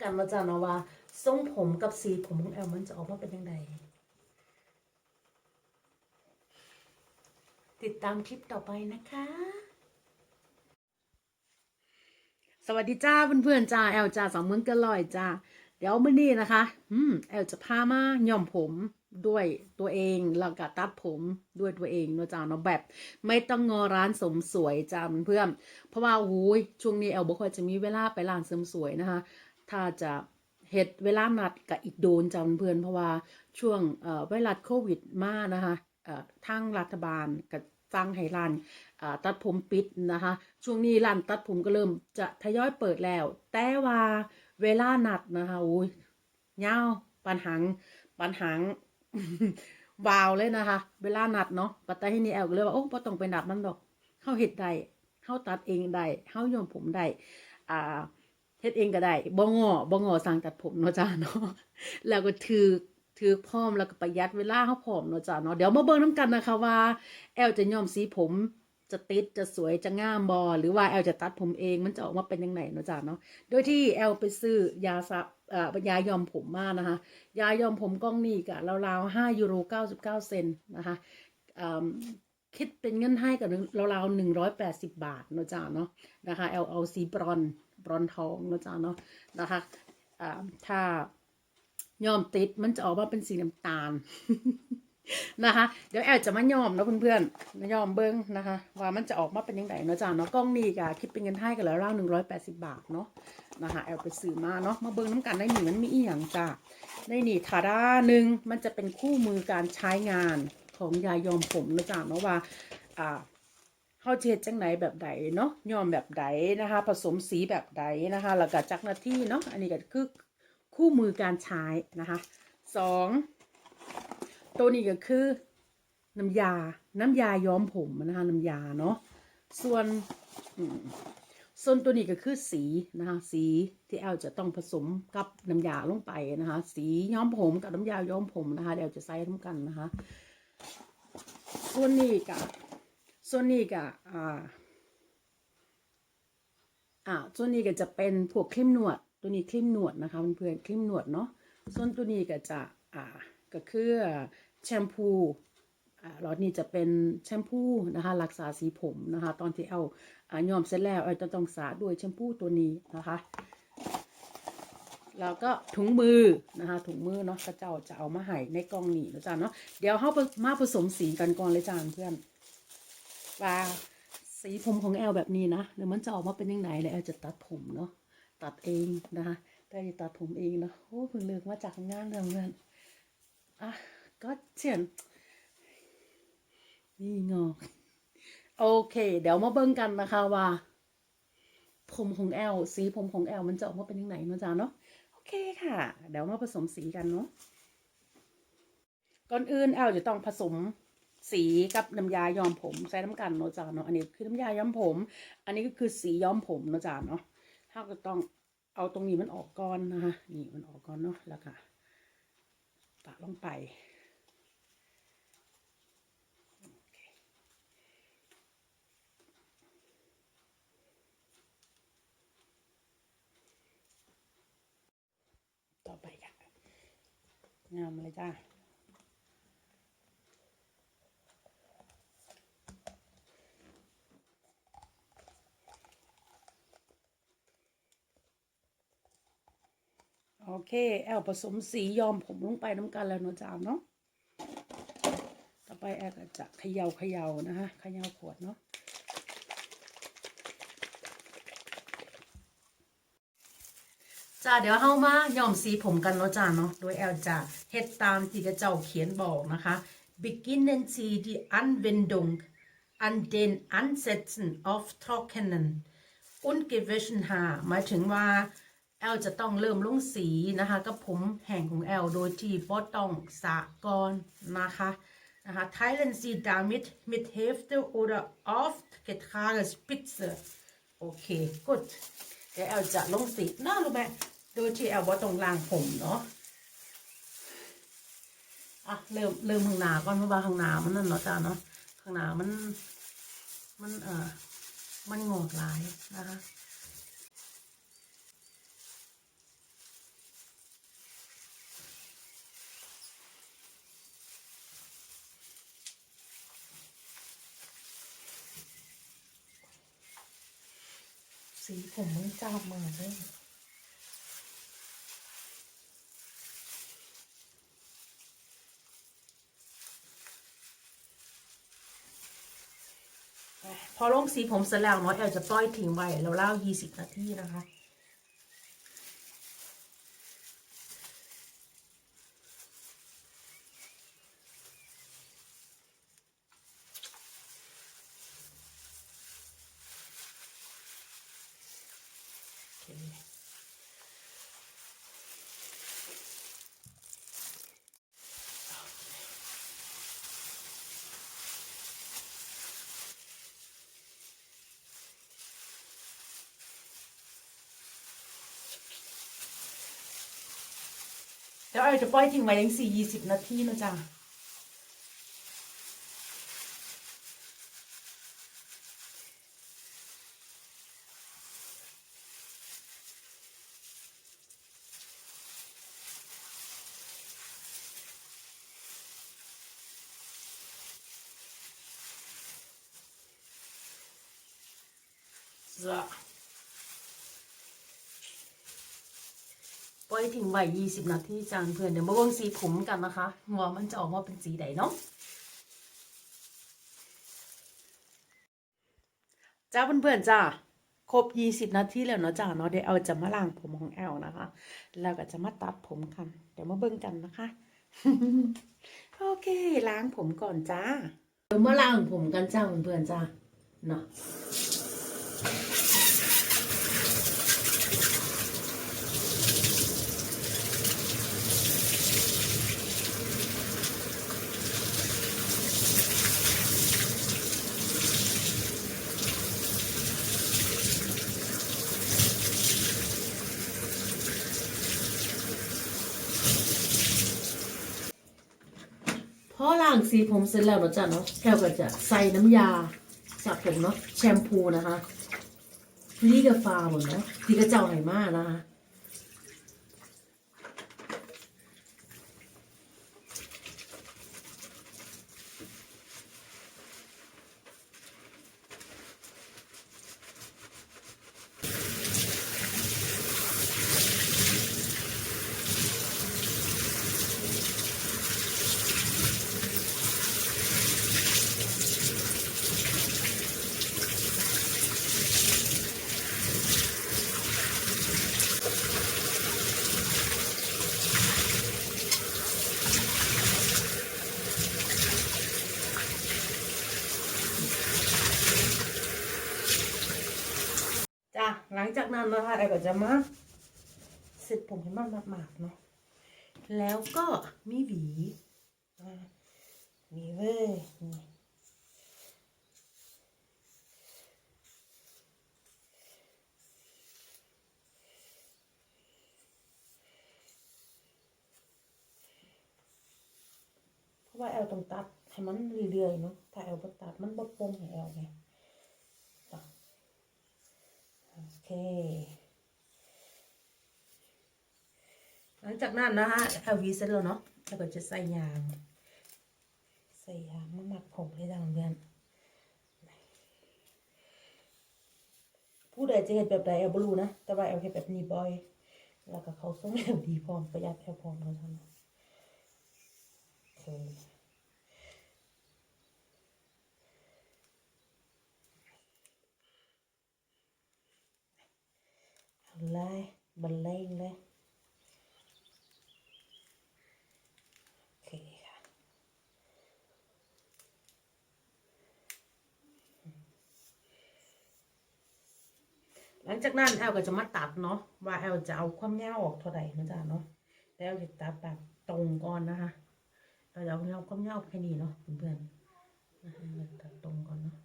กันมาจ้าเนาะว่าทรงผมกับสีผมของแอลมันจะออกมาเป็นยังไงติดตามคลิปต่อไปนะคะ สวัสดีจ้าเพื่อนๆจ้าแอลจ้าสองเมืองกันลอยจ้าเดี๋ยวมื่อนี้นะคะ อืมแอลจะพามาย่อมผมด้วยตัวเองแล้วก็ตัดผมด้วยตัวเองเนาะจ้าเนาะแบบ ไม่ต้องงอร้านเสริมสวยจ้าเพื่อนๆเพราะว่าโอ้ยช่วงนี้แอลบ่ค่อยจะมีเวลาไปร้านเสริมสวยนะคะ ถ้าจะเฮ็ดเวลานัดกับอีกโดนจ้าเพื่อนเพราะว่าช่วงเอ่อไวรัสโควิดมานะคะทางรัฐบาลกับสั่งให้ร้านตัดผมปิดนะคะ ช่วงนี้ร้านตัดผมก็เริ่มจะทยอยเปิดแล้ว แต่ว่าเวลานัดนะคะโอ้ยยาวปันหังปันหังวาวเลยนะคะ เวลานัดเนาะปัตตานีนี่แอลก็เลยว่าโอ้บ่ต้องไปนัดมันดอกเข้าเฮ็ดได้เข้าตัดเองได้เข้าโยมผมได้อ่า เฮ็ดเองก็ได้บ่งอบ่งอสั่งตัดผมเนาะจ้าเนาะแล้วก็ถือถือพร้อมแล้วก็ประหยัดเวลาเขาพร้อมเนาะจ้าเนาะเดี๋ยวมาเบิ่งน้ำกันนะคะว่า แอลจะย้อมสีผมจะติดจะสวยจะงามบอหรือว่าแอลจะตัดผมเองมันจะออกมาเป็นยังไงเนาะจ้าเนาะโดยที่แอลไปซื้อยาสระเอ่อยายอมผมมานะคะ ยายอมผมกล้องนี่กะราวๆห้ายูโรเก้าสิบเก้าเซนนะคะอืมคิดเป็นเงินให้กับราวๆหนึ่งร้อยแปดสิบบาทเนาะจ้าเนาะนะคะแอลเอาสีบรอนซ์ รอนทองนะจ้าเนาะนะคะถ้าย้อมติดมันจะออกมาเป็นสีน้ำตาลนะคะ เดี๋ยวแอลจะมาย้อมนะเพื่อนๆมาย้อมเบิ้งนะคะ ว่ามันจะออกมาเป็นยังไงเนาะจ้าเนาะกล้องนี่กะคิดเป็นเงินให้กันแล้วราวหนึ่งร้อยแปดสิบบาทเนาะนะคะแอลไปซื้อมาเนาะมาเบิ้งน้ำกันได้หนึ่งมันมีอีหยังจ้าในนี่ทาด้าหนึ่งมันจะเป็นคู่มือการใช้งานของยายอมผมนะจ๊ะเนาะว่าอ่า เขาเฮ็ดจังไหนแบบใดเนาะย้อมแบบใดนะคะ ผสมสีแบบใดนะคะแล้วก็จักหน้าที่เนาะอันนี้ก็คือคู่มือการใช้นะคะสองตัวนี้ก็คือน้ำยา น้ำยาย้อมผมนะคะน้ำยาเนาะส่วนส่วนตัวนี้ก็คือสีนะคะ สีที่แอลจะต้องผสมกับน้ำยาลงไปนะคะ สีย้อมผมกับน้ำยาย้อมผมนะคะเดี๋ยวจะใส่ร่วมกันนะคะ ส่วนนี้กับ ส่วนนี้กับอ่าอ่าส่วนนี้ก็จะเป็นพวกครีมหนวด ตัวนี้ครีมหนวดนะคะเพื่อนๆครีมหนวดเนาะส่วนตัวนี้ก็จะอ่าก็คือแชมพูอ่าหลอดนี้จะเป็นแชมพูนะคะรักษาสีผมนะคะ ตอนที่เอาอย้อมเสร็จแล้วเอาจะต้องสระด้วยแชมพูตัวนี้นะคะแล้วก็ถุงมือนะคะถุงมือเนาะกระเจ้าจะเอามาให้ในกล่องนี้นะจ๊ะเนาะเดี๋ยวเขามาผสมสีกันก่อนเลยจ้าเพื่อน ว่าสีผมของแอลแบบนี้นะเดี๋ยวมันจะออกมาเป็นยังไงเลยแอลจะตัดผมเนาะตัดเองนะคะแต่จะตัดผมเองนะโอ้เพิ่งเลิกมาจากงานเรื่องเพื่อนอะก็เฉียนนี่งอกโอเค เดี๋ยวมาเบิ่งกันนะคะว่า ผมของแอลสีผมของแอลมันจะออกมาเป็นยังไงเนาะจ๊ะเนาะโอเคค่ะ เดี๋ยวมาผสมสีกันเนาะก่อนอื่นแอลจะต้องผสม สีกับน้ำยาย้อมผมใส่น้ำกันเนาะจ๊ะเนาะอันนี้คือน้ำยาย้อมผม อันนี้ก็คือสีย้อมผมเนาะจ๊ะเนาะถ้าก็ต้องเอาตรงนี้มันออกก่อนนะคะนี่มันออกก่อนเนาะแล้วก็ปะลงไปต่อไปค่ะงามเลยจ้า เคแอลผสมสียอมผมลงไปน้ำกันแล้วเนาะจ้าเนาะต่อไปแอลก็จะเขย่าเขย่านะคะเขย่าขวดเนาะจ้าเดี๋ยวเฮามายอมสีผมกันเนาะจ้าเนาะโดยแอลจะเฮ็ดตามที่กระเจ้าเขียนบอกนะคะ beginnen Sie die Anwendung an den Ansätzen auf trockenen und gewaschen Haar หมายถึงว่า แอลจะต้องเริ่มลงสีนะคะกับผมแห้งของแอลโดยที่บ่ต้องสะก่อนนะคะนะคะ teilen Sie damit mit Hälfte oder oft getragene Spitze โอเค gut เดี๋ยวแอลจะลงสีน่ารู้ไหมโดยที่แอลว่าตรงล่างผมเนาะอะเริ่มเริ่มข้างหน้าก่อนเพราะว่าข้างหน้ามันนั่นเนาะจ้าเนาะข้างหน้ามันมันเอ่อมันงอกหลายนะคะ สีผมมึงจับมาเลยพอลงสีผมเสร็จแล้วเนาะแอลจะปล่อยทิ้งไว้แล้วเล่า20 นาทีนะคะ เดี๋ยวไอจะปล่อยทิ้งไว้ยังสี่ยี่สิบนาทีนะจ๊ะจ้ะ ปล่อยทิ้งไว้ยี่สิบนาทีจานเพื่อนเดี๋ยวมาเบ่งสีผมกันนะคะว่ามันจะออกมาเป็นสีใดเนาะจ้าเพื่อนๆจ้าครบยี่สิบนาทีแล้วเนาะจ้าเนาะเดี๋ยวเอาจะมาล้างผมของแอลนะคะ แล้วก็จะมาตัดผมกัน เดี๋ยวมาเบิ่งกันนะคะ โอเคล้างผมก่อนจ้า เดี๋ยวมาล้างผมกันจ้าเพื่อนๆจ้าเนาะ อล้างสีผมเสร็จแล้วเนาะจ้ะเนาะแก้วก็จะใส่น้ำยาสระผมเนาะแชมพูนะคะรีกาฟาหมดนะที่กระเจ้าไหนมากนะคะ จ้ะหลังจากนั้นนะคะไอ้ก็จะมาเสร็จผมให้มันหมาดๆเนาะแล้วก็มีหวีอ่าหวีเว้ยเพราะว่าแอลต้องตัดให้มันเรื่อยๆเนาะถ้าแอลบ่ตัดมันบ่ปงให้แอลไงจ้ะ โอเค หลังจากนั้นนะคะเอาวีเสร็จแล้วเนาะแล้วก็จะใส่ยาง ใส่ยางมาหมักผมให้ดังเดือนผู้ใดจะเห็นแบบใดเอาบรูนะ แต่ว่าเอาเห็นแบบนี้บ่อย แล้วก็เขาส่งแอลดีพร้อมประหยัดแอลพร้อมแล้วท่านโเคเอาเลยบรรเลงเลยโอเคค่ะหลังจากนั้นแอลก็จะมาตัดเนาะว่าแอลจะเอาความยาวออกเท่าไหร่นะจ๊ะเนาะแต่แอลจะตัดแบบตรงก่อนนะคะเราจะเอาความยาวแค่นี้เนาะเพื่อนๆนะคะตัดตรงก่อนเนาะ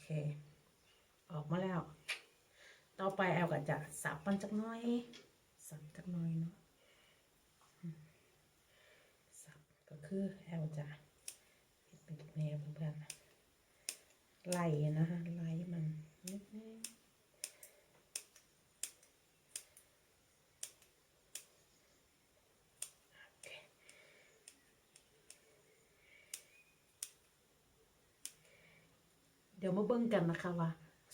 โอเคออกมาแล้ว ต่อไปแอลก็จะสับมันจักน้อย สับจักน้อยเนาะสับก็คือแอลจะเฮ็ดเป็นแนวเพื่อนๆไล่นะคะไล่มันนิดนึงโอเค เดี๋ยวมาเบิ่งกันนะคะว่า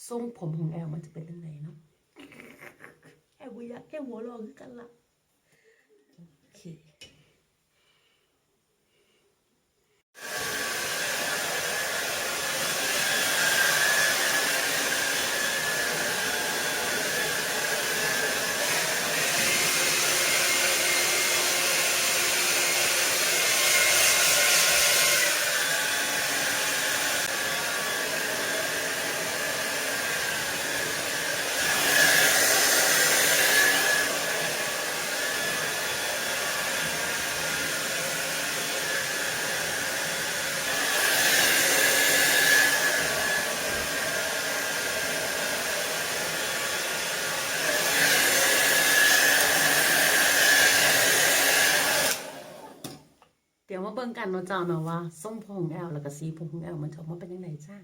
ทรงผมของแอลมันจะเป็นยังไงเนาะแอลกูอยากแค่หัวเรอคือกันละโอเค เบิ่งกันเนาะจ้าเนาะว่าทรงผมของแอลแล้วก็สีผมของแอลมันจะออกมาเป็นยังไงจ้า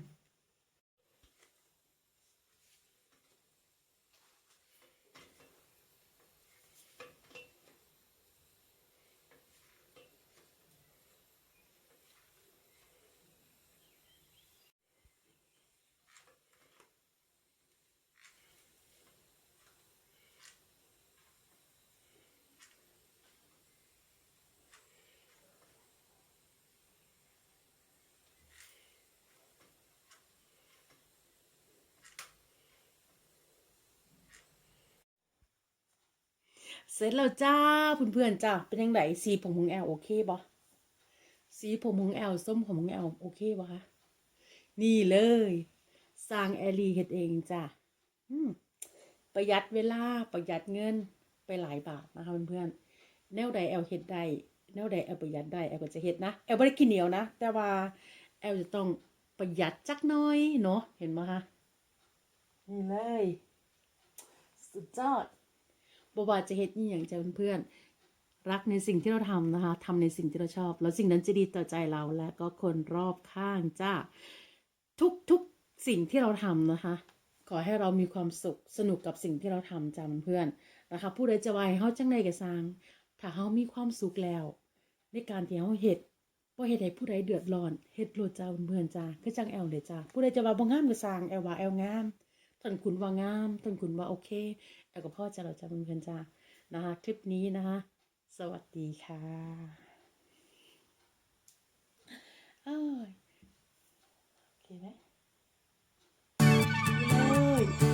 เสร็จแล้วจ้าเพื่อนๆจ้าเป็นยังไงสีผมของแอลโอเคบ่สีผมของแอลส้มผมของแอลโอเคบ่คะนี่เลยสร้างแอลีเฮ็ดเองจ้าประหยัดเวลาประหยัดเงินไปหลายบาทนะคะเพื่อนๆแนวใดแอลเฮ็ดได้แนวใดแอลประหยัดได้แอลก็จะเฮ็ดนะแอลบ่ได้กินเหนียวนะ แต่ว่าแอลจะต้องประหยัดจักหน้อยเนาะเห็นไหมคะนี่เลย สุดยอด บว่าจะเฮ็ดนี่อย่างใจเพื่อนๆรักในสิ่งที่เราทำนะคะทำในสิ่งที่เราชอบ แล้วสิ่งนั้นจะดีต่อใจเราและก็คนรอบข้างจ้าทุกทุกสิ่งที่เราทำนะคะ ขอให้เรามีความสุขสนุกกับสิ่งที่เราทำจ้าเพื่อนๆนะคะผู้ใดจะวายเฮาจังใดก็สร้างถ้าเฮามีความสุขแล้ว ในการที่เฮาเฮ็ดบ่เฮ็ดให้ผู้ใดเดือดร้อนเฮ็ดโลดจ้าเพื่อนๆจ้าคือจังแอลเลยจ้าผู้ใดจะว่าบ่งามก็สร้างแอลว่าแอลงาม ท่านคุณว่างามท่านคุณว่าโอเคแล้วก็พ่อจะเราจะเพื่อนจ้านะคะคลิปนี้นะคะสวัสดีค่ะโอ้โอเคไหมเลย